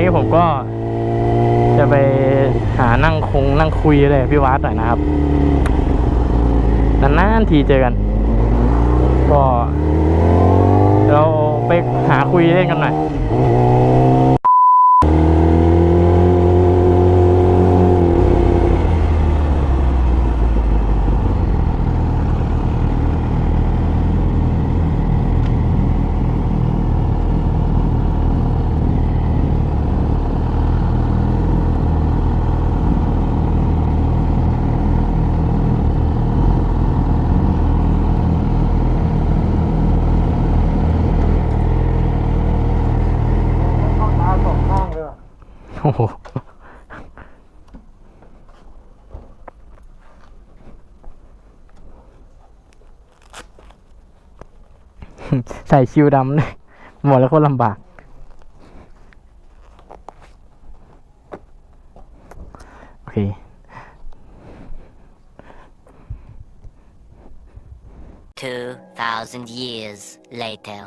นี้ผมก็จะไปหานั่งคงนั่งคุยเลยพี่วัดหน่อยนะครับนานๆทีเจอกัน ก็ เราไปหาคุยเล่นกันหน่อย เข้าตาสองข้างเลยว่ะ โอ้โห ใส่ชิวดำด้วยหมดแล้วโคนลำบาก โอเค2,000 years later.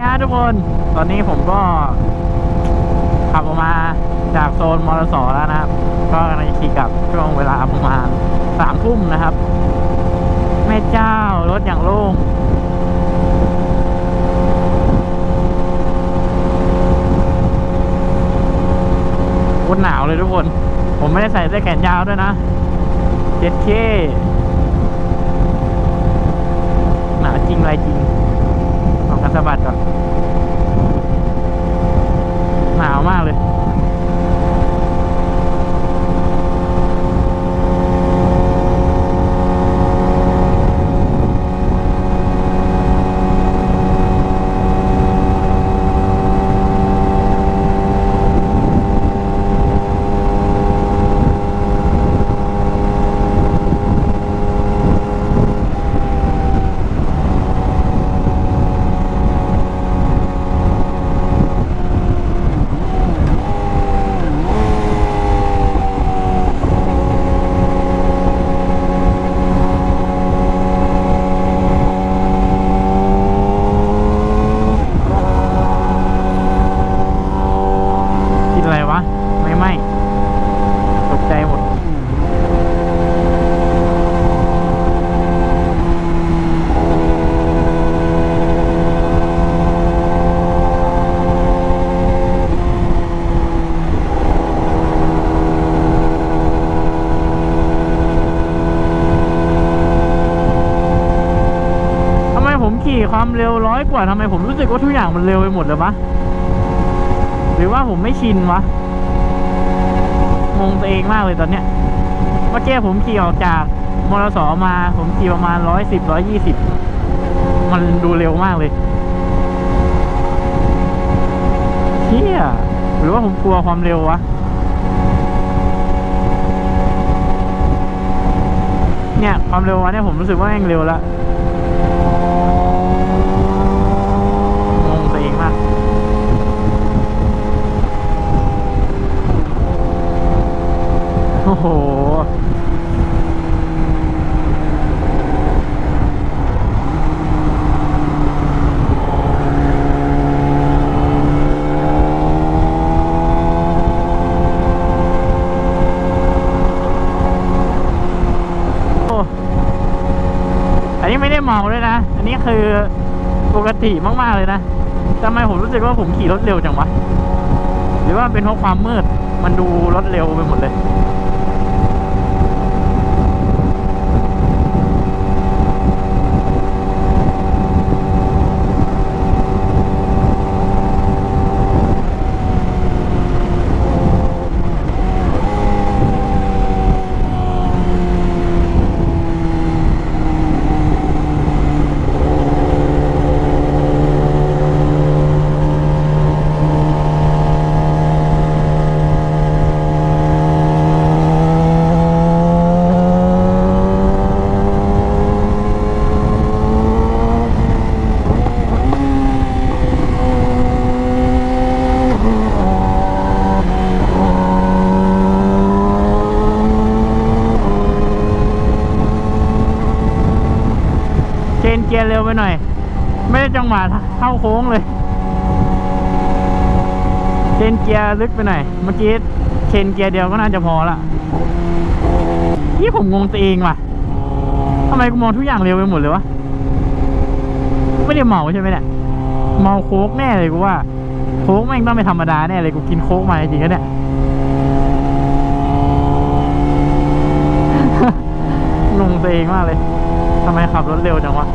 นะทุกคน ตอนนี้ผมก็ ขับออกมาจากโซนมรสแล้วนะครับ ก็กำลังจะขี่กลับช่วงเวลาประมาณสามทุ่มนะครับ แม่เจ้ารถอย่างโล่ง โคตรหนาว เลยทุกคน ผมไม่ได้ใส่เสื้อแขนยาวด้วยนะเจ็ดเคหนาวจริงอะไรจริงออกกันสะบัดก่อน อะไรวะ ไม่ไม่ตกใจหมดทำไมผมขี่ความเร็วร้อยกว่าทำไมผมรู้สึกว่าทุกอย่างมันเร็วไปหมดเลยวะ รือว่าผมไม่ชินวะงงตัวเองมากเลยตอนเนี้ยเมื่อกี้ผมขี่ออกจากมรสอมาผมขี่ประมาณร้อยสิบร้อยยี่สิบมันดูเร็วมากเลยเฮียหรือว่าผมกลัวความเร็ววะเนี่ยความเร็ววะเนี่ยผมรู้สึกว่าแม่งเร็วละงงตัวเองมาก โอ้โหโอ้อันนี้ไม่ได้เมาเลยนะ อันนี้คือปกติมาก ๆ เลยนะทำไมผมรู้สึกว่าผมขี่รถเร็วจังวะ หรือว่าเป็นเพราะความมืด มันดูรถเร็วไปหมดเลย นเกียร์เร็วไปหน่อย ไม่ได้จังหวะเข้าโค้งเลยเชนเกียร์ลึกไปหน่อย เมื่อกี้เชนเกียร์เดียวก็น่าจะพอละนี่ผมงงตัวเองว่ะทำไมกูมองทุกอย่างเร็วไปหมดเลยวะ ไม่ได้เมาใช่ไหมเนี่ยเมาโค้กแน่เลยกูว่า โค้กแม่งต้องไม่ธรรมดาแน่เลยกูกินโค้กมาจริงๆเนี่ยงงตัวเองมากเลยทำไมขับรถเร็วจังวะ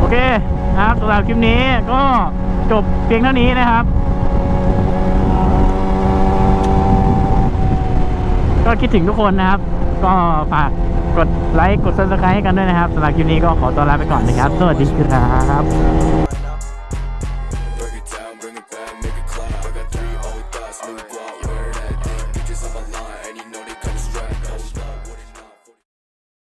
โอเค นะครับสำหรับคลิปนี้ก็จบเพียงเท่านี้นะครับ ก็คิดถึงทุกคนนะครับ ก็ฝากกดไลค์กด subscribe ให้กันด้วยนะครับสำหรับคลิปนี้ก็ขอตัวลาไปก่อนนะครับ สวัสดีครับ